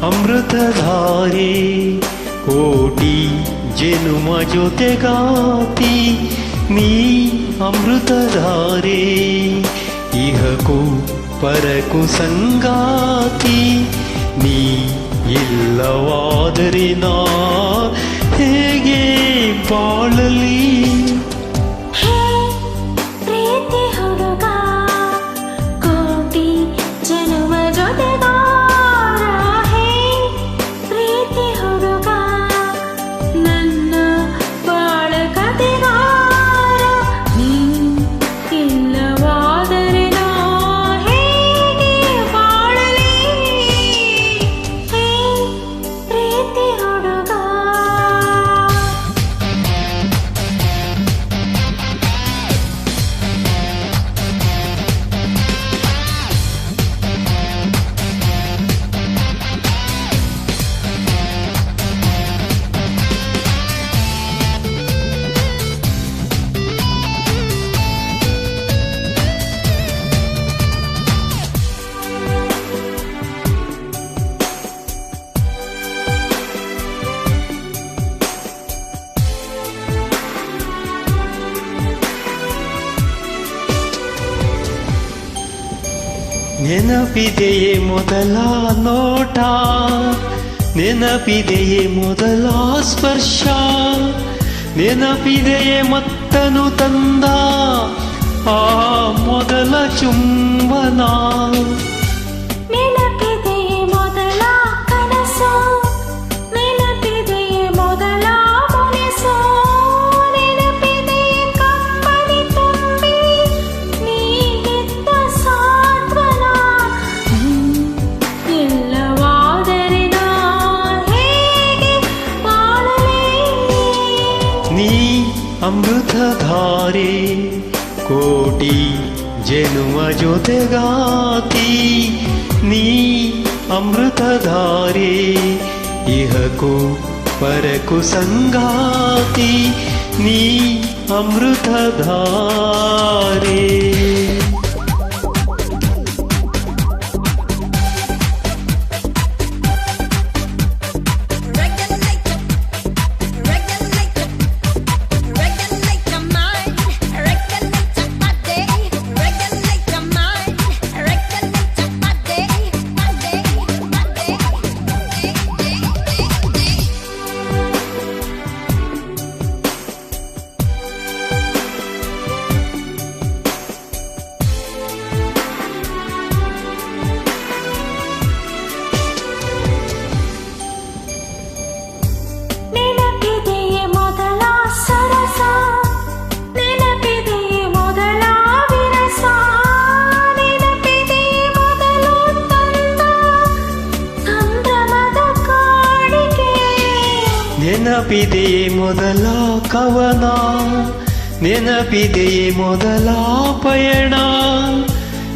ಅಮೃತಧಾರೆ ಕೋಟಿ ಜನುಮ ಜೊತೆಗಾತಿ ನೀ ಅಮೃತಧಾರೆ ಇಹಕು ಪರಕು ಸಂಗಾತಿ ನೀ ಇಲ್ಲವಾದರೆ ನಾ ಹೇಗೆ ಬಾಳಲಿ? ನೆನಪಿದೆಯೇ ಮೊದಲ ನೋಟ? ನೆನಪಿದೆಯೇ ಮೊದಲ ಸ್ಪರ್ಶ? ನೆನಪಿದೆಯೇ ಮತ್ತನು ತಂದ? ಆ ಮೊದಲ ಚುಂಬನ? अमृत अमृतधारे कोटि जनु गाति। नी अमृतधारे इह को पर कुसङ्गाति नी अमृतधारे। ನೆನಪಿದೆಯೇ ಮೊದಲ ಕವನ ನೆನಪಿದೆಯೇ ಮೊದಲ ಪಯಣ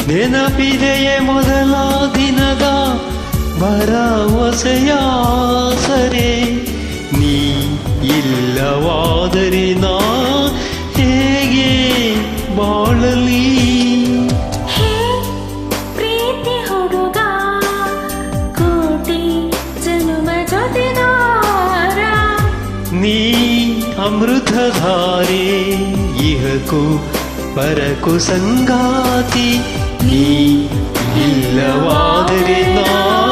ನೆನಪಿದೆಯೇ ಮೊದಲ ದಿನದ ಭರವಸೆಯ ಸರೆ. अमृतधारे सङ्गाति नी कुसङ्गाति ना